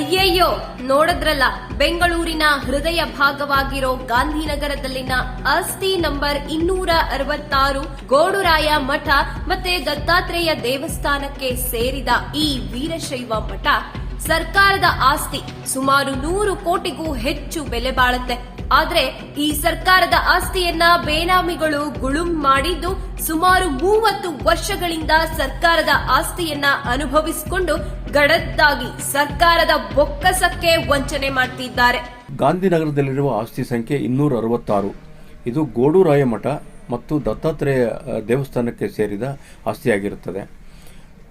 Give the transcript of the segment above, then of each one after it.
ಅಯ್ಯಯ್ಯೋ, ನೋಡದ್ರಲ್ಲ, ಬೆಂಗಳೂರಿನ ಹೃದಯ ಭಾಗವಾಗಿರೋ ಗಾಂಧಿನಗರದಲ್ಲಿನ ಆಸ್ತಿ ನಂಬರ್ ಇನ್ನೂರ ಅರವತ್ತಾರು ಗೋಡುರಾಯ ಮಠ ಮತ್ತೆ ದತ್ತಾತ್ರೇಯ ದೇವಸ್ಥಾನಕ್ಕೆ ಸೇರಿದ ಈ ವೀರಶೈವ ಮಠ ಸರ್ಕಾರದ ಆಸ್ತಿ ಸುಮಾರು ನೂರು ಕೋಟಿಗೂ ಹೆಚ್ಚು ಬೆಲೆ ಬಾಳುತ್ತೆ. ಆದ್ರೆ ಈ ಸರ್ಕಾರದ ಆಸ್ತಿಯನ್ನ ಬೇನಾಮಿಗಳು ಗುಳುಂ ಮಾಡಿದ್ದು ಸುಮಾರು ಮೂವತ್ತು ವರ್ಷಗಳಿಂದ ಸರ್ಕಾರದ ಆಸ್ತಿಯನ್ನ ಅನುಭವಿಸಿಕೊಂಡು ಗಡದ್ದಾಗಿ ಸರ್ಕಾರದ ಬೊಕ್ಕಸಕ್ಕೆ ವಂಚನೆ ಮಾಡ್ತಿದ್ದಾರೆ. ಗಾಂಧಿನಗರದಲ್ಲಿರುವ ಆಸ್ತಿ ಸಂಖ್ಯೆ ಇನ್ನೂರ ಅರವತ್ತಾರು. ಇದು ಗೋಡೂರಾಯ ಮಠ ಮತ್ತು ದತ್ತಾತ್ರೇಯ ದೇವಸ್ಥಾನಕ್ಕೆ ಸೇರಿದ ಆಸ್ತಿಯಾಗಿರುತ್ತದೆ.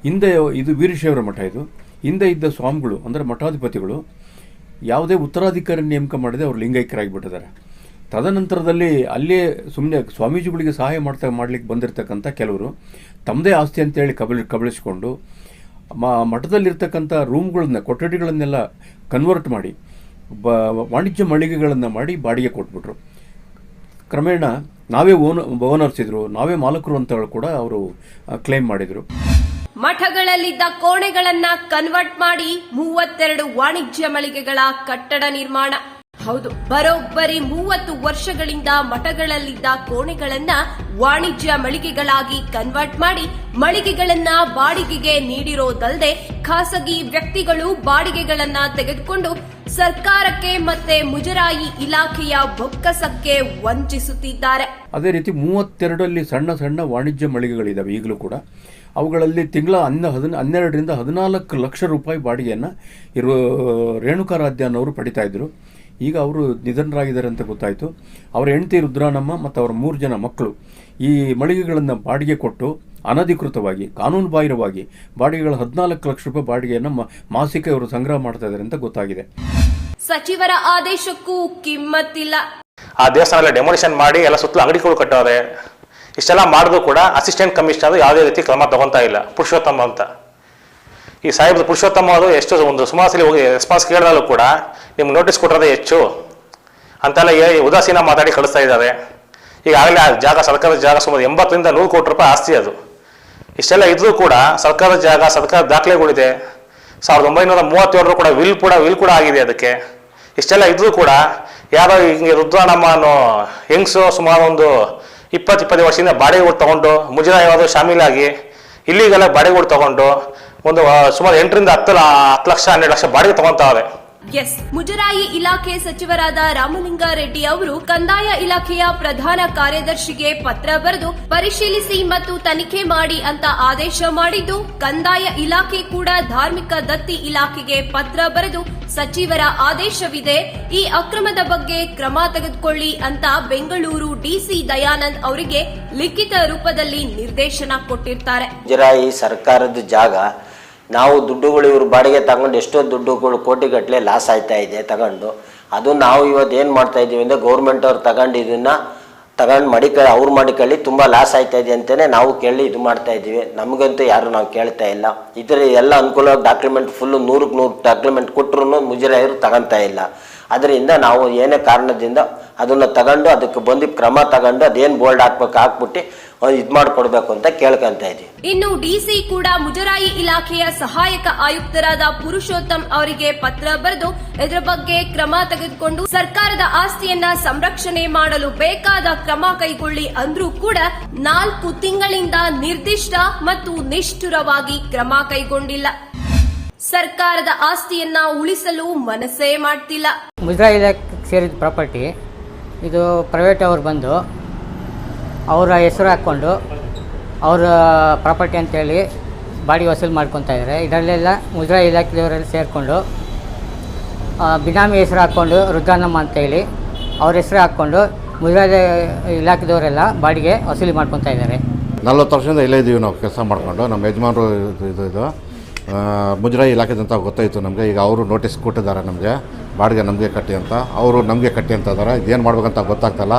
ಹಿಂದೆ ಇದು ವೀರಶೈವರ ಮಠ ಇದು. ಹಿಂದೆ ಇದ್ದ ಸ್ವಾಮಿಗಳು, ಅಂದರೆ ಮಠಾಧಿಪತಿಗಳು ಯಾವುದೇ ಉತ್ತರಾಧಿಕಾರಿ ನೇಮಕ ಮಾಡದೆ ಅವರು ಲಿಂಗೈಕ್ಯರಾಗಿಬಿಟ್ಟಿದ್ದಾರೆ. ತದನಂತರದಲ್ಲಿ ಅಲ್ಲೇ ಸುಮ್ಮನೆ ಸ್ವಾಮೀಜಿಗಳಿಗೆ ಸಹಾಯ ಮಾಡ್ತಾ ಮಾಡ್ಲಿಕ್ಕೆ ಬಂದಿರತಕ್ಕಂಥ ಕೆಲವರು ತಮ್ಮದೇ ಆಸ್ತಿ ಅಂತೇಳಿ ಕಬಳಿ ಕಬಳಿಸ್ಕೊಂಡು ಮ, ಮಠದಲ್ಲಿರ್ತಕ್ಕಂಥ ರೂಮ್ಗಳನ್ನ, ಕೊಠಡಿಗಳನ್ನೆಲ್ಲ ಕನ್ವರ್ಟ್ ಮಾಡಿ, ಬ, ವಾಣಿಜ್ಯ ಮಳಿಗೆಗಳನ್ನು ಮಾಡಿ ಬಾಡಿಗೆ ಕೊಟ್ಬಿಟ್ರು. ಕ್ರಮೇಣ ನಾವೇ ಓನ ಓನರ್ಸ್ ನಾವೇ ಮಾಲಕರು ಅಂತ ಕೂಡ ಅವರು ಕ್ಲೈಮ್ ಮಾಡಿದರು. ಮಠಗಳಲ್ಲಿದ್ದ ಕೋಣೆಗಳನ್ನ ಕನ್ವರ್ಟ್ ಮಾಡಿ ಮೂವತ್ತೆರಡು ವಾಣಿಜ್ಯ ಮಳಿಗೆಗಳ ಕಟ್ಟಡ ನಿರ್ಮಾಣ. ಹೌದು, ಬರೋಬ್ಬರಿ ಮೂವತ್ತು ವರ್ಷಗಳಿಂದ ಮಠಗಳಲ್ಲಿದ್ದ ಕೋಣೆಗಳನ್ನ ವಾಣಿಜ್ಯ ಮಳಿಗೆಗಳಾಗಿ ಕನ್ವರ್ಟ್ ಮಾಡಿ ಮಳಿಗೆಗಳನ್ನ ಬಾಡಿಗೆಗೆ ನೀಡಿರೋದಲ್ಲದೆ ಖಾಸಗಿ ವ್ಯಕ್ತಿಗಳು ಬಾಡಿಗೆಗಳನ್ನ ತೆಗೆದುಕೊಂಡು ಸರ್ಕಾರಕ್ಕೆ ಮತ್ತೆ ಮುಜರಾಯಿ ಇಲಾಖೆಯ ಬೊಕ್ಕಸಕ್ಕೆ ವಂಚಿಸುತ್ತಿದ್ದಾರೆ. ಅದೇ ರೀತಿ ಮೂವತ್ತೆರಡಲ್ಲಿ ಸಣ್ಣ ಸಣ್ಣ ವಾಣಿಜ್ಯ ಮಳಿಗೆಗಳಿದ್ದಾವೆ ಈಗಲೂ ಕೂಡ. ಅವುಗಳಲ್ಲಿ ತಿಂಗಳ ಹನ್ನ ಹದಿನ ಹನ್ನೆರಡರಿಂದ ಹದಿನಾಲ್ಕು ಲಕ್ಷ ರೂಪಾಯಿ ಬಾಡಿಗೆಯನ್ನು ಇರುವ ರೇಣುಕಾರಾಧ್ಯ ಅನ್ನೋರು ಪಡಿತಾ ಇದ್ದರು ಈಗ ಅವರು ನಿಧನರಾಗಿದ್ದಾರೆ ಅಂತ ಗೊತ್ತಾಯಿತು. ಅವರ ಹೆಂಡತಿ ರುದ್ರಾನಮ್ಮ ಮತ್ತು ಅವರ ಮೂರು ಜನ ಮಕ್ಕಳು. ಈ ಮಳಿಗೆಗಳನ್ನು ಬಾಡಿಗೆ ಕೊಟ್ಟು ಅನಧಿಕೃತವಾಗಿ ಕಾನೂನು ಬಾಹಿರವಾಗಿ ಬಾಡಿಗೆಗಳ ಹದಿನಾಲ್ಕು ಲಕ್ಷ ರೂಪಾಯಿ ಬಾಡಿಗೆಯನ್ನು ಮ- ಮಾಸಿಕ ಇವರು ಸಂಗ್ರಹ ಮಾಡ್ತಾ ಇದ್ದಾರೆ ಅಂತ ಗೊತ್ತಾಗಿದೆ. ಸಚಿವರ ಆದೇಶಕ್ಕೂ ಕಿಮ್ಮತ್ತಿಲ್ಲ. ಆ ದೇವಸ್ಥಾನ ಡೆಮೊಲಿಷನ್ ಮಾಡಿ ಎಲ್ಲ ಸುತ್ತಲೂ ಅಂಗಡಿಗಳು ಕಟ್ಟವ್ರೆ. ಇಷ್ಟೆಲ್ಲ ಮಾಡಿದ್ರು ಕೂಡ ಅಸಿಸ್ಟೆಂಟ್ ಕಮಿಷನರ್ ಯಾವುದೇ ರೀತಿ ಕ್ರಮ ತಗೊತಾ ಇಲ್ಲ. ಪುರುಷೋತ್ತಮ ಅಂತ. ಈ ಸಾಹೇಬ್ರು ಪುರುಷೋತ್ತಮ ಅವರು ಎಷ್ಟು ಒಂದು ಸುಮಾರು ಹೋಗಿ ರೆಸ್ಪಾನ್ಸ್ ಕೇಳಿದಲ್ಲೂ ಕೂಡ ನಿಮ್ಗೆ ನೋಟಿಸ್ ಕೊಟ್ಟಿರೋದೇ ಹೆಚ್ಚು ಅಂತೆಲ್ಲ ಉದಾಸೀನ ಮಾತಾಡಿ ಕಳಿಸ್ತಾ ಇದ್ದಾರೆ. ಈಗಾಗಲೇ ಆ ಜಾಗ ಸರ್ಕಾರದ ಜಾಗ ಸುಮಾರು ಎಂಬತ್ತರಿಂದ ನೂರು ಕೋಟಿ ರೂಪಾಯಿ ಆಸ್ತಿ ಅದು. ಇಷ್ಟೆಲ್ಲ ಇದ್ರೂ ಕೂಡ ಸರ್ಕಾರದ ಜಾಗ ಸರ್ಕಾರದ ದಾಖಲೆಗಳಿದೆ. ಸಾವಿರದ ಒಂಬೈನೂರ ಮೂವತ್ತೇಳರು ಕೂಡ ವಿಲ್ ಕೂಡ ವಿಲ್ ಕೂಡ ಆಗಿದೆ ಅದಕ್ಕೆ. ಇಷ್ಟೆಲ್ಲ ಇದ್ರೂ ಕೂಡ ಯಾರೋ ಹಿಂಗೆ ರುದ್ರಾಣಮ್ಮ ಅನ್ನೋ ಹೆಂಗ್ಸು ಸುಮಾರು ಒಂದು ಇಪ್ಪತ್ತು ಇಪ್ಪತ್ತು ವರ್ಷದಿಂದ ಬಾಡಿಗೆ ತಗೊಂಡು ಮುಜರಾಯವಾದ ಶಾಮೀಲಾಗಿ, ಇಲ್ಲಿಗೆಲ್ಲ ಬಾಡಿಗೆ ತೊಗೊಂಡು, ಒಂದು ಸುಮಾರು ಎಂಟರಿಂದ ಹತ್ತು ಹತ್ತು ಲಕ್ಷ, ಹನ್ನೆರಡು ಲಕ್ಷ ಬಾಡಿಗೆ ತಗೊಂತಾವೆ ಎಸ್, ಮುಜರಾಯಿ ಇಲಾಖೆ ಸಚಿವರಾದ ರಾಮಲಿಂಗಾರೆಡ್ಡಿ ಅವರು ಕಂದಾಯ ಇಲಾಖೆಯ ಪ್ರಧಾನ ಕಾರ್ಯದರ್ಶಿಗೆ ಪತ್ರ ಬರೆದು ಪರಿಶೀಲಿಸಿ ಮತ್ತು ತನಿಖೆ ಮಾಡಿ ಅಂತ ಆದೇಶ ಮಾಡಿದ್ದು, ಕಂದಾಯ ಇಲಾಖೆ ಕೂಡ ಧಾರ್ಮಿಕ ದತ್ತಿ ಇಲಾಖೆಗೆ ಪತ್ರ ಬರೆದು ಸಚಿವರ ಆದೇಶವಿದೆ, ಈ ಅಕ್ರಮದ ಬಗ್ಗೆ ಕ್ರಮ ತೆಗೆದುಕೊಳ್ಳಿ ಅಂತ ಬೆಂಗಳೂರು ಡಿಸಿ ದಯಾನಂದ್ ಅವರಿಗೆ ಲಿಖಿತ ರೂಪದಲ್ಲಿ ನಿರ್ದೇಶನ ಕೊಟ್ಟಿರ್ತಾರೆ. ಜರಾಯಿ ಸರ್ಕಾರದ ಜಾಗ, ನಾವು ದುಡ್ಡುಗಳು ಇವ್ರು ಬಾಡಿಗೆ ತಗೊಂಡು ಎಷ್ಟೋ ದುಡ್ಡುಗಳು ಕೋಟಿಗಟ್ಟಲೆ ಲಾಸ್ ಆಯ್ತಾ ಇದೆ ತಗೊಂಡು. ಅದು ನಾವು ಇವತ್ತು ಏನು ಮಾಡ್ತಾ ಇದ್ದೀವಿ ಅಂದರೆ ಗೌರ್ಮೆಂಟ್ ಅವ್ರು ತಗೊಂಡು ತಗೊಂಡು ಮಡಿಕ ಅವ್ರು ಮಡಿಕಲ್ಲಿ ತುಂಬ ಲಾಸ್ ಆಯ್ತಾ ಇದೆ ಅಂತಲೇ ನಾವು ಕೇಳಿ ಇದು ಮಾಡ್ತಾ ಇದ್ದೀವಿ. ನಮಗಂತೂ ಯಾರು ನಾವು ಕೇಳ್ತಾ ಇಲ್ಲ. ಇದರ ಎಲ್ಲ ಅನುಕೂಲ ಡಾಕ್ಯುಮೆಂಟ್ ಫುಲ್ಲು ನೂರಕ್ಕೆ ನೂರು ಡಾಕ್ಯುಮೆಂಟ್ ಕೊಟ್ಟರು ಮುಜರಾಯರು ತಗೊಂತಾ ಇಲ್ಲ. ಅದರಿಂದ ನಾವು ಏನೇ ಕಾರಣದಿಂದ ಅದನ್ನು ತಗೊಂಡು ಅದಕ್ಕೆ ಬಂದು ಕ್ರಮ ತಗೊಂಡು ಅದೇನು ಬೋಲ್ಡ್ ಹಾಕ್ಬೇಕು, ಹಾಕ್ಬಿಟ್ಟು ಇದು ಮಾಡಿಕೊಡ್ಬೇಕು ಅಂತ ಕೇಳ್ಕೊಂತ ಇದ್ದೀವಿ ಇನ್ನು ಡಿಸಿ ಕೂಡ ಮುಜರಾಯಿ ಇಲಾಖೆಯ ಸಹಾಯಕ ಆಯುಕ್ತರಾದ ಪುರುಷೋತ್ತಮ್ ಅವರಿಗೆ ಪತ್ರ ಬರೆದು ಇದರ ಬಗ್ಗೆ ಕ್ರಮ ತೆಗೆದುಕೊಂಡು ಸರ್ಕಾರದ ಆಸ್ತಿಯನ್ನ ಸಂರಕ್ಷಣೆ ಮಾಡಲು ಬೇಕಾದ ಕ್ರಮ ಕೈಗೊಳ್ಳಿ ಅಂದ್ರೂ ಕೂಡ ನಾಲ್ಕು ತಿಂಗಳಿಂದ ನಿರ್ದಿಷ್ಟ ಮತ್ತು ನಿಷ್ಠುರವಾಗಿ ಕ್ರಮ ಕೈಗೊಂಡಿಲ್ಲ. ಸರ್ಕಾರದ ಆಸ್ತಿಯನ್ನ ಉಳಿಸಲು ಮನಸ್ಸೇ ಮಾಡ್ತಿಲ್ಲ. ಮುಜರಾಯಿ ಇಲಾಖೆ ಸೇರಿದ ಪ್ರಾಪರ್ಟಿ ಇದು ಪ್ರೈವೇಟ್ ಅವ್ರು ಬಂದು ಅವರ ಹೆಸರು ಹಾಕ್ಕೊಂಡು ಅವರ ಪ್ರಾಪರ್ಟಿ ಅಂತೇಳಿ ಬಾಡಿ ವಸೂಲು ಮಾಡ್ಕೊತಾ ಇದ್ದಾರೆ ಇದರಲ್ಲೆಲ್ಲ ಮುಜರಾಯಿ ಇಲಾಖೆಯವರೆಲ್ಲ ಸೇರಿಕೊಂಡು ಬಿನಾಮಿ ಹೆಸರು ಹಾಕ್ಕೊಂಡು ರುದ್ರಾನಮ್ಮ ಅಂತೇಳಿ ಅವ್ರ ಹೆಸರು ಹಾಕ್ಕೊಂಡು ಮುಜರಾಯಿ ಇಲಾಖೆದವರೆಲ್ಲ ಬಾಡಿಗೆ ವಸೂಲಿ ಮಾಡ್ಕೊತಾ ಇದ್ದಾರೆ ನಲ್ವತ್ತು ವರ್ಷದಿಂದ ಇಲ್ಲೇ ಇದ್ದೀವಿ ನಾವು ಕೆಲಸ ಮಾಡಿಕೊಂಡು. ನಮ್ಮ ಯಜಮಾನರು ಇದು ಇದು. ಮುಜರಾಯಿ ಇಲಾಖೆದಂತ ಗೊತ್ತಾಯಿತು ನಮಗೆ. ಈಗ ಅವರು ನೋಟಿಸ್ ಕೊಟ್ಟಿದ್ದಾರೆ ನಮಗೆ. ಬಾಡಿಗೆ ನಮಗೆ ಕಟ್ಟಿ ಅಂತ. ಅವರು ನಮಗೆ ಕಟ್ಟಿ ಅಂತ ಇದ್ದಾರೆ. ಇದೇನು ಮಾಡ್ಬೇಕಂತ ಗೊತ್ತಾಗ್ತಲ್ಲ.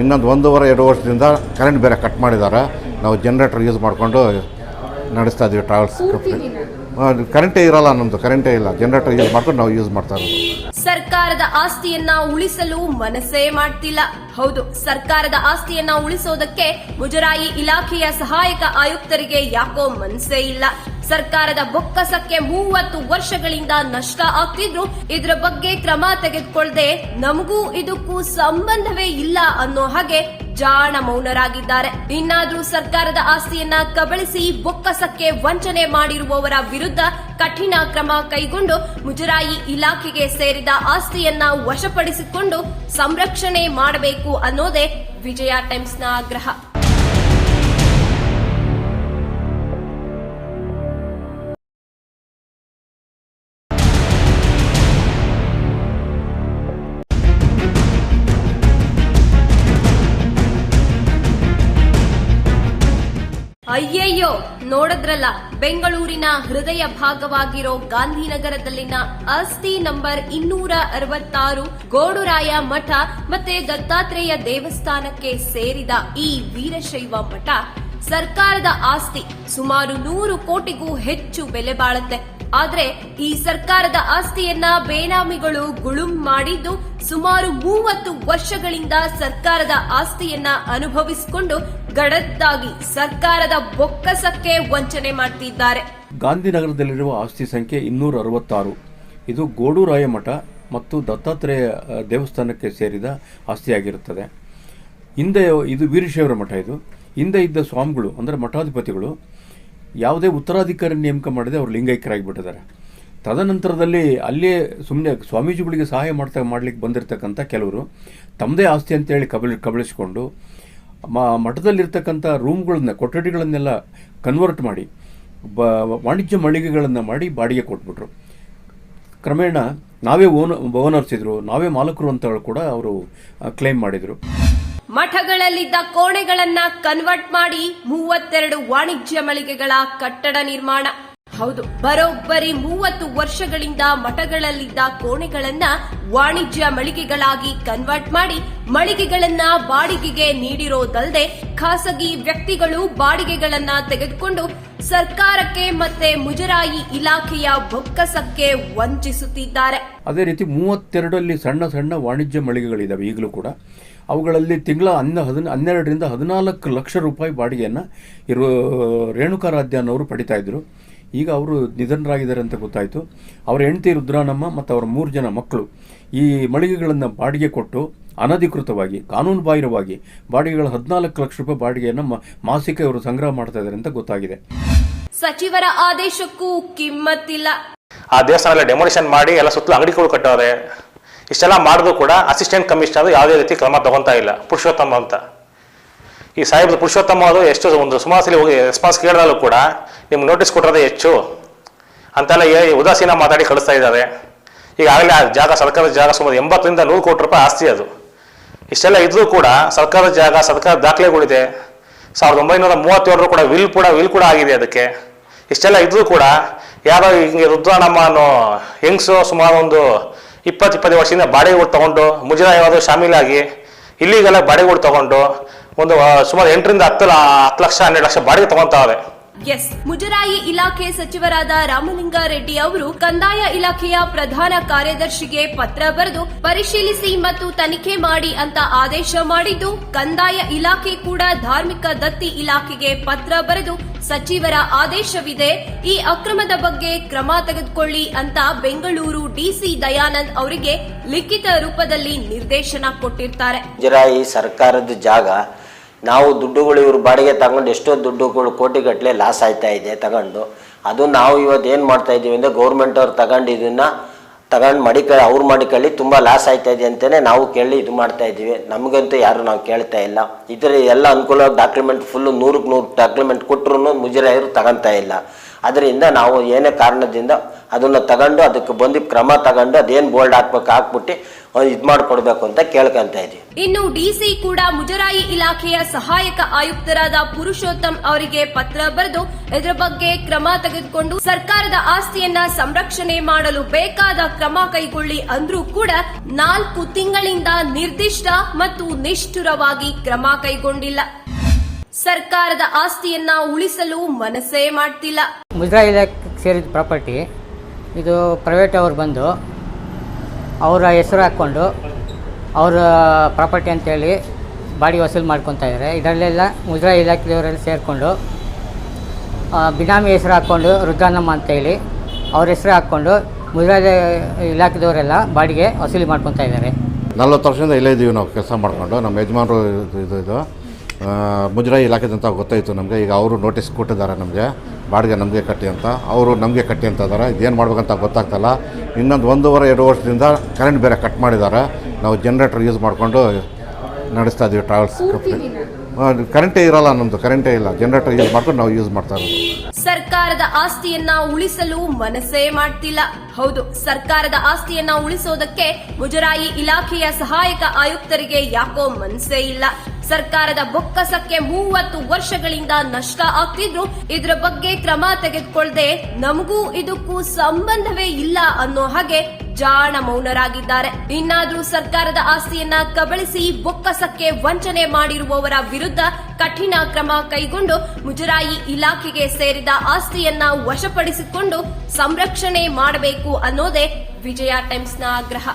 ಇನ್ನೊಂದು ಒಂದೂವರೆ ಎರಡು ವರ್ಷದಿಂದ ಕರೆಂಟ್ ಬೇರೆ ಕಟ್ ಮಾಡಿದ್ದಾರೆ. ನಾವು ಜನ್ರೇಟರ್ ಯೂಸ್ ಮಾಡಿಕೊಂಡು ನಡೆಸ್ತಾ ಇದ್ದೀವಿ ಟ್ರಾವೆಲ್ಸ್ ಕರೆಂಟೇ ಇರಲ್ಲ ನಮ್ಮದು ಕರೆಂಟೇ ಇಲ್ಲ. ಜನರೇಟರ್ ಯೂಸ್ ಮಾಡ್ಕೊಂಡು ನಾವು ಯೂಸ್ ಮಾಡ್ತಾ ಇರೋದು. ಸರ್ಕಾರದ ಆಸ್ತಿಯನ್ನ ಉಳಿಸಲು ಮನಸ್ಸೇ ಮಾಡ್ತಿಲ್ಲ. ಹೌದು ಸರ್ಕಾರದ ಆಸ್ತಿಯನ್ನ ಉಳಿಸೋದಕ್ಕೆ ಮುಜರಾಯಿ ಇಲಾಖೆಯ ಸಹಾಯಕ ಆಯುಕ್ತರಿಗೆ ಯಾಕೋ ಮನಸ್ಸೇ ಇಲ್ಲ. ಸರ್ಕಾರದ ಬೊಕ್ಕಸಕ್ಕೆ ಮೂವತ್ತು ವರ್ಷಗಳಿಂದ ನಷ್ಟ ಆಗ್ತಿದ್ರು. ಇದ್ರ ಬಗ್ಗೆ ಕ್ರಮ ತೆಗೆದುಕೊಳ್ಳದೆ ನಮಗೂ ಇದಕ್ಕೂ ಸಂಬಂಧವೇ ಇಲ್ಲ ಅನ್ನೋ ಹಾಗೆ ಜಾಣ ಮೌನರಾಗಿದ್ದಾರೆ. ಇನ್ನಾದ್ರೂ ಸರ್ಕಾರದ ಆಸ್ತಿಯನ್ನ ಕಬಳಿಸಿ ಬೊಕ್ಕಸಕ್ಕೆ ವಂಚನೆ ಮಾಡಿರುವವರ ವಿರುದ್ಧ ಕಠಿಣ ಕ್ರಮ ಕೈಗೊಂಡು ಮುಜರಾಯಿ ಇಲಾಖೆಗೆ ಸೇರಿದ ಆಸ್ತಿಯನ್ನ ವಶಪಡಿಸಿಕೊಂಡು ಸಂರಕ್ಷಣೆ ಮಾಡಬೇಕು ಅನ್ನೋದೇ ವಿಜಯ ಟೈಮ್ಸ್ನ ಆಗ್ರಹ. ಅಯ್ಯಯ್ಯೋ ನೋಡಿದ್ರಲ್ಲ, ಬೆಂಗಳೂರಿನ ಹೃದಯ ಭಾಗವಾಗಿರೋ ಗಾಂಧಿನಗರದಲ್ಲಿನ ಆಸ್ತಿ ನಂಬರ್ ಇನ್ನೂರ ಅರವತ್ತಾರು ಗೋಡುರಾಯ ಮಠ ಮತ್ತೆ ದತ್ತಾತ್ರೇಯ ದೇವಸ್ಥಾನಕ್ಕೆ ಸೇರಿದ ಈ ವೀರಶೈವ ಮಠ ಸರ್ಕಾರದ ಆಸ್ತಿ ಸುಮಾರು ನೂರು ಕೋಟಿಗೂ ಹೆಚ್ಚು ಬೆಲೆ ಬಾಳುತ್ತೆ. ಆದ್ರೆ ಈ ಸರ್ಕಾರದ ಆಸ್ತಿಯನ್ನ ಬೇನಾಮಿಗಳು ಗುಳುಂ ಮಾಡಿದ್ದು ಸುಮಾರು ಮೂವತ್ತು ವರ್ಷಗಳಿಂದ ಸರ್ಕಾರದ ಆಸ್ತಿಯನ್ನ ಅನುಭವಿಸಿಕೊಂಡು ಗಡದ್ದಾಗಿ ಸರ್ಕಾರದ ಬೊಕ್ಕಸಕ್ಕೆ ವಂಚನೆ ಮಾಡ್ತಿದ್ದಾರೆ. ಗಾಂಧಿನಗರದಲ್ಲಿರುವ ಆಸ್ತಿ ಸಂಖ್ಯೆ ಇನ್ನೂರ ಅರವತ್ತಾರು. ಇದು ಗೋಡುರಾಯ ಮಠ ಮತ್ತು ದತ್ತಾತ್ರೇಯ ದೇವಸ್ಥಾನಕ್ಕೆ ಸೇರಿದ ಆಸ್ತಿಯಾಗಿರುತ್ತದೆ. ಹಿಂದೆ ಇದು ವೀರಶೈವರ ಮಠ ಇದು. ಹಿಂದೆ ಇದ್ದ ಸ್ವಾಮಿಗಳು, ಅಂದರೆ ಮಠಾಧಿಪತಿಗಳು ಯಾವುದೇ ಉತ್ತರಾಧಿಕಾರಿ ನೇಮಕ ಮಾಡದೆ ಅವರು ಲಿಂಗೈಕ್ಯರಾಗಿಬಿಟ್ಟಿದ್ದಾರೆ. ತದನಂತರದಲ್ಲಿ ಅಲ್ಲೇ ಸುಮ್ಮನೆ ಸ್ವಾಮೀಜಿಗಳಿಗೆ ಸಹಾಯ ಮಾಡ್ತಾ ಮಾಡ್ಲಿಕ್ಕೆ ಬಂದಿರತಕ್ಕಂಥ ಕೆಲವರು ತಮ್ಮದೇ ಆಸ್ತಿ ಅಂತೇಳಿ ಕಬಳಿ ಕಬಳಿಸಿಕೊಂಡು ಮ, ಮಠದಲ್ಲಿರ್ತಕ್ಕಂಥ ರೂಮ್ಗಳನ್ನ, ಕೊಠಡಿಗಳನ್ನೆಲ್ಲ ಕನ್ವರ್ಟ್ ಮಾಡಿ, ಬ, ವಾಣಿಜ್ಯ ಮಳಿಗೆಗಳನ್ನು ಮಾಡಿ ಬಾಡಿಗೆ ಕೊಟ್ಬಿಟ್ರು. ಕ್ರಮೇಣ ನಾವೇ ಓನ ಓನರ್ಸ್ ಇದ್ದರು ನಾವೇ ಮಾಲಕರು ಅಂತ ಕೂಡ ಅವರು ಕ್ಲೈಮ್ ಮಾಡಿದರು. ಮಠಗಳಲ್ಲಿದ್ದ ಕೋಣೆಗಳನ್ನ ಕನ್ವರ್ಟ್ ಮಾಡಿ ಮೂವತ್ತೆರಡು ವಾಣಿಜ್ಯ ಮಳಿಗೆಗಳ ಕಟ್ಟಡ ನಿರ್ಮಾಣ. ಹೌದು, ಬರೋಬ್ಬರಿ ಮೂವತ್ತು ವರ್ಷಗಳಿಂದ ಮಠಗಳಲ್ಲಿದ್ದ ಕೋಣೆಗಳನ್ನ ವಾಣಿಜ್ಯ ಮಳಿಗೆಗಳಾಗಿ ಕನ್ವರ್ಟ್ ಮಾಡಿ ಮಳಿಗೆಗಳನ್ನ ಬಾಡಿಗೆಗೆ ನೀಡಿರೋದಲ್ಲದೆ ಖಾಸಗಿ ವ್ಯಕ್ತಿಗಳು ಬಾಡಿಗೆಗಳನ್ನ ತೆಗೆದುಕೊಂಡು ಸರ್ಕಾರಕ್ಕೆ ಮತ್ತೆ ಮುಜರಾಯಿ ಇಲಾಖೆಯ ಬೊಕ್ಕಸಕ್ಕೆ ವಂಚಿಸುತ್ತಿದ್ದಾರೆ. ಅದೇ ರೀತಿ ಮೂವತ್ತೆರಡಲ್ಲಿ ಸಣ್ಣ ಸಣ್ಣ ವಾಣಿಜ್ಯ ಮಳಿಗೆಗಳಿದ್ದಾವೆ ಈಗಲೂ ಕೂಡ. ಅವುಗಳಲ್ಲಿ ತಿಂಗಳ ಹನ್ನ ಹದಿನ ಹನ್ನೆರಡರಿಂದ ಹದಿನಾಲ್ಕು ಲಕ್ಷ ರೂಪಾಯಿ ಬಾಡಿಗೆಯನ್ನು ಇರೋ ರೇಣುಕಾರಾಧ್ಯ ಅನ್ನೋರು ಪಡಿತಾ ಇದ್ದರು ಈಗ ಅವರು ನಿಧನರಾಗಿದ್ದಾರೆ ಅಂತ ಗೊತ್ತಾಯಿತು. ಅವರ ಹೆಂಡತಿ ರುದ್ರಾನಮ್ಮ ಮತ್ತು ಅವರ ಮೂರು ಜನ ಮಕ್ಕಳು ಈ ಮಳಿಗೆಗಳನ್ನು ಬಾಡಿಗೆ ಕೊಟ್ಟು ಅನಧಿಕೃತವಾಗಿ ಕಾನೂನು ಬಾಹಿರವಾಗಿ ಬಾಡಿಗೆಗಳ ಹದಿನಾಲ್ಕು ಲಕ್ಷ ರೂಪಾಯಿ ಬಾಡಿಗೆಯನ್ನು ಮ- ಮಾಸಿಕ ಇವರು ಸಂಗ್ರಹ ಮಾಡ್ತಾ ಇದ್ದಾರೆ ಅಂತ ಗೊತ್ತಾಗಿದೆ. ಸಚಿವರ ಆದೇಶಕ್ಕೂ ಕಿಮ್ಮತ್ತಿಲ್ಲ. ಆ ದೇವಸ್ಥಾನ ಡೆಮೋಲಿಷನ್ ಮಾಡಿ ಎಲ್ಲ ಸುತ್ತಲೂ ಅಂಗಡಿಗಳು ಕಟ್ಟವ್ರೆ. ಇಷ್ಟೆಲ್ಲ ಮಾಡಿದ್ರು ಕೂಡ ಅಸಿಸ್ಟೆಂಟ್ ಕಮಿಷನರ್ ಯಾವುದೇ ರೀತಿ ಕ್ರಮ ತಗೊತಾ ಇಲ್ಲ. ಪುರುಷೋತ್ತಮ ಅಂತ. ಈ ಸಾಹೇಬ್ರು ಪುರುಷೋತ್ತಮ ಅವರು ಎಷ್ಟು ಒಂದು ಸುಮಾರು ಹೋಗಿ ರೆಸ್ಪಾನ್ಸ್ ಕೇಳಿದಾಗಲೂ ಕೂಡ ನಿಮ್ಗೆ ನೋಟಿಸ್ ಕೊಟ್ಟಿರೋದೇ ಹೆಚ್ಚು ಅಂತೆಲ್ಲ ಏ ಉದಾಸೀನ ಮಾತಾಡಿ ಕಳಿಸ್ತಾ ಇದ್ದಾರೆ. ಈಗಾಗಲೇ ಆ ಜಾಗ ಸರ್ಕಾರದ ಜಾಗ ಸುಮಾರು ಎಂಬತ್ತರಿಂದ ನೂರು ಕೋಟಿ ರೂಪಾಯಿ ಆಸ್ತಿ ಅದು. ಇಷ್ಟೆಲ್ಲ ಇದ್ರೂ ಕೂಡ ಸರ್ಕಾರದ ಜಾಗ ಸರ್ಕಾರದ ದಾಖಲೆಗಳಿದೆ. ಸಾವಿರದ ಒಂಬೈನೂರ ಮೂವತ್ತೇಳರು ಕೂಡ ವಿಲ್ ಕೂಡ ವಿಲ್ ಕೂಡ ಆಗಿದೆ ಅದಕ್ಕೆ. ಇಷ್ಟೆಲ್ಲ ಇದ್ರೂ ಕೂಡ ಯಾರೋ ಹಿಂಗೆ ರುದ್ರಾಣಮ್ಮ ಅನ್ನೋ ಹೆಂಗ್ಸು ಸುಮಾರು ಒಂದು ಇಪ್ಪತ್ತು ಇಪ್ಪತ್ತು ವರ್ಷದಿಂದ ಬಾಡಿಗೆಗಳು ತಗೊಂಡು ಮುಜರಾಯವಾದ ಶಾಮೀಲಾಗಿ, ಇಲ್ಲಿಗೆಲ್ಲ ಬಾಡಿಗೆಗಳು ತಗೊಂಡು, ಒಂದು ಸುಮಾರು ಎಂಟರಿಂದ ಹತ್ತು ಹತ್ತು ಲಕ್ಷ, ಹನ್ನೆರಡು ಲಕ್ಷ ಬಾಡಿಗೆ ತಗೊಂತಾವೆ ಎಸ್. ಮುಜರಾಯಿ ಇಲಾಖೆ ಸಚಿವರಾದ ರಾಮಲಿಂಗಾರೆಡ್ಡಿ ಅವರು ಕಂದಾಯ ಇಲಾಖೆಯ ಪ್ರಧಾನ ಕಾರ್ಯದರ್ಶಿಗೆ ಪತ್ರ ಬರೆದು, ಪರಿಶೀಲಿಸಿ ಮತ್ತು ತನಿಖೆ ಮಾಡಿ ಅಂತ ಆದೇಶ ಮಾಡಿದ್ದು, ಕಂದಾಯ ಇಲಾಖೆ ಕೂಡ ಧಾರ್ಮಿಕ ದತ್ತಿ ಇಲಾಖೆಗೆ ಪತ್ರ ಬರೆದು, ಸಚಿವರ ಆದೇಶವಿದೆ, ಈ ಅಕ್ರಮದ ಬಗ್ಗೆ ಕ್ರಮ ತೆಗೆದುಕೊಳ್ಳಿ ಅಂತ ಬೆಂಗಳೂರು ಡಿಸಿ ದಯಾನಂದ್ ಅವರಿಗೆ ಲಿಖಿತ ರೂಪದಲ್ಲಿ ನಿರ್ದೇಶನ ಕೊಟ್ಟಿರ್ತಾರೆ. ಸರ್ಕಾರದ ಜಾಗ ನಾವು ದುಡ್ಡುಗಳು ಇವ್ರ ಬಾಡಿಗೆ ತಗೊಂಡು ಎಷ್ಟೋ ದುಡ್ಡುಗಳು ಕೋಟಿಗಟ್ಟಲೆ ಲಾಸ್ ಆಯ್ತಾ ಇದೆ ತಗೊಂಡು. ಅದು ನಾವು ಇವತ್ತು ಏನು ಮಾಡ್ತಾ ಇದ್ದೀವಿ ಅಂದರೆ ಗೌರ್ಮೆಂಟ್ ಅವ್ರು ತಗೊಂಡು ಇದನ್ನು ತಗೊಂಡು ಮಡಿಕಳಿ ಅವ್ರು ಮಡಿಕಳಿ ತುಂಬ ಲಾಸ್ ಆಯ್ತಾ ಇದೆ ಅಂತಲೇ ನಾವು ಕೇಳಿ ಇದು ಮಾಡ್ತಾ ಇದ್ದೀವಿ. ನಮಗಂತೂ ಯಾರು ನಾವು ಕೇಳ್ತಾ ಇಲ್ಲ. ಇದರ ಎಲ್ಲ ಅನುಕೂಲ ಡಾಕ್ಯುಮೆಂಟ್ ಫುಲ್ಲು ನೂರಕ್ಕೆ ನೂರು ಡಾಕ್ಯುಮೆಂಟ್ ಕೊಟ್ಟರು ಮುಜರಾಯರು ತಗೊಂತಾ ಇಲ್ಲ. ಅದರಿಂದ ನಾವು ಏನೇ ಕಾರಣದಿಂದ ಅದನ್ನು ತಗೊಂಡು ಅದಕ್ಕೆ ಬಂದು ಕ್ರಮ ತಗೊಂಡು ಅದೇನು ಬೋಲ್ಡ್ ಹಾಕ್ಬೇಕು, ಹಾಕ್ಬಿಟ್ಟು ಇದು ಮಾಡಿಕೊಡ್ಬೇಕು ಅಂತ ಕೇಳ್ಕೊಂತ ಇದ್ದೀವಿ ಇನ್ನು ಡಿಸಿ ಕೂಡ ಮುಜರಾಯಿ ಇಲಾಖೆಯ ಸಹಾಯಕ ಆಯುಕ್ತರಾದ ಪುರುಷೋತ್ತಮ್ ಅವರಿಗೆ ಪತ್ರ ಬರೆದು ಇದರ ಬಗ್ಗೆ ಕ್ರಮ ತೆಗೆದುಕೊಂಡು ಸರ್ಕಾರದ ಆಸ್ತಿಯನ್ನ ಸಂರಕ್ಷಣೆ ಮಾಡಲು ಬೇಕಾದ ಕ್ರಮ ಕೈಗೊಳ್ಳಿ ಅಂದ್ರೂ ಕೂಡ ನಾಲ್ಕು ತಿಂಗಳಿಂದ ನಿರ್ದಿಷ್ಟ ಮತ್ತು ನಿಷ್ಠುರವಾಗಿ ಕ್ರಮ ಕೈಗೊಂಡಿಲ್ಲ. ಸರ್ಕಾರದ ಆಸ್ತಿಯನ್ನ ಉಳಿಸಲು ಮನಸ್ಸೇ ಮಾಡ್ತಿಲ್ಲ. ಮುಜ್ರಾ ಇಲಾಖೆ ಸೇರಿದ ಪ್ರಾಪರ್ಟಿ ಇದು ಪ್ರೈವೇಟ್ ಅವ್ರು ಬಂದು ಅವರ ಹೆಸರು ಹಾಕ್ಕೊಂಡು ಅವರ ಪ್ರಾಪರ್ಟಿ ಅಂತೇಳಿ ಬಾಡಿ ವಸೂಲು ಮಾಡ್ಕೊತಾ ಇದ್ದಾರೆ ಇದರಲ್ಲೆಲ್ಲ ಮುಜ್ರಾ ಇಲಾಖೆಯವರೆಲ್ಲ ಸೇರಿಕೊಂಡು ಆ, ಬಿನಾಮಿ ಹೆಸರು ಹಾಕ್ಕೊಂಡು ರುದ್ರಾನಮ್ಮ ಅಂತೇಳಿ ಅವ್ರ ಹೆಸರು ಹಾಕ್ಕೊಂಡು ಮುಜ್ರಾ ಇಲಾಖೆದವರೆಲ್ಲ ಬಾಡಿಗೆ ವಸೂಲಿ ಮಾಡ್ಕೊತಾ ಇದ್ದಾರೆ ನಲ್ವತ್ತು ವರ್ಷದಿಂದ ಇಲ್ಲೇ ಇದ್ದೀವಿ ನಾವು ಕೆಲಸ ಮಾಡಿಕೊಂಡು. ನಮ್ಮ ಯಜಮಾನರು ಇದು ಇದು. ಮುಜರಾಯಿ ಇಲಾಖೆದಂತ ಗೊತ್ತಾಯಿತು ನಮಗೆ. ಈಗ ಅವರು ನೋಟಿಸ್ ಕೊಟ್ಟಿದ್ದಾರೆ ನಮಗೆ. ಬಾಡಿಗೆ ನಮಗೆ ಕಟ್ಟಿ ಅಂತ. ಅವರು ನಮಗೆ ಕಟ್ಟಿ ಅಂತ ಇದ್ದಾರೆ ಇದೇನು ಮಾಡ್ಬೇಕಂತ ಗೊತ್ತಾಗ್ತಲ್ಲ. ಇನ್ನೊಂದು ಒಂದೂವರೆ ಎರಡು ವರ್ಷದಿಂದ ಕರೆಂಟ್ ಬೇರೆ ಕಟ್ ಮಾಡಿದ್ದಾರೆ. ನಾವು ಜನ್ರೇಟರ್ ಯೂಸ್ ಮಾಡಿಕೊಂಡು ನಡೆಸ್ತಾ ಇದ್ದೀವಿ ಟ್ರಾವೆಲ್ಸ್ ಕರೆಂಟೇ ಇರಲ್ಲ ನಮ್ಮದು ಕರೆಂಟೇ ಇಲ್ಲ. ಜನರೇಟರ್ ಯೂಸ್ ಮಾಡ್ಕೊಂಡು ನಾವು ಯೂಸ್ ಮಾಡ್ತಾ ಇರೋದು. ಸರ್ಕಾರದ ಆಸ್ತಿಯನ್ನ ಉಳಿಸಲು ಮನಸ್ಸೇ ಮಾಡ್ತಿಲ್ಲ. ಹೌದು ಸರ್ಕಾರದ ಆಸ್ತಿಯನ್ನ ಉಳಿಸೋದಕ್ಕೆ ಮುಜರಾಯಿ ಇಲಾಖೆಯ ಸಹಾಯಕ ಆಯುಕ್ತರಿಗೆ ಯಾಕೋ ಮನಸ್ಸೇ ಇಲ್ಲ. ಸರ್ಕಾರದ ಬೊಕ್ಕಸಕ್ಕೆ ಮೂವತ್ತು ವರ್ಷಗಳಿಂದ ನಷ್ಟ ಆಗ್ತಿದ್ರು. ಇದ್ರ ಬಗ್ಗೆ ಕ್ರಮ ತೆಗೆದುಕೊಳ್ಳದೆ ನಮಗೂ ಇದಕ್ಕೂ ಸಂಬಂಧವೇ ಇಲ್ಲ ಅನ್ನೋ ಹಾಗೆ ಜಾಣ ಮೌನರಾಗಿದ್ದಾರೆ. ಇನ್ನಾದ್ರೂ ಸರ್ಕಾರದ ಆಸ್ತಿಯನ್ನ ಕಬಳಿಸಿ ಬೊಕ್ಕಸಕ್ಕೆ ವಂಚನೆ ಮಾಡಿರುವವರ ವಿರುದ್ಧ ಕಠಿಣ ಕ್ರಮ ಕೈಗೊಂಡು ಮುಜರಾಯಿ ಇಲಾಖೆಗೆ ಸೇರಿದ ಆಸ್ತಿಯನ್ನ ವಶಪಡಿಸಿಕೊಂಡು ಸಂರಕ್ಷಣೆ ಮಾಡಬೇಕು ಅನ್ನೋದೇ ವಿಜಯ ಟೈಮ್ಸ್ನ ಆಗ್ರಹ.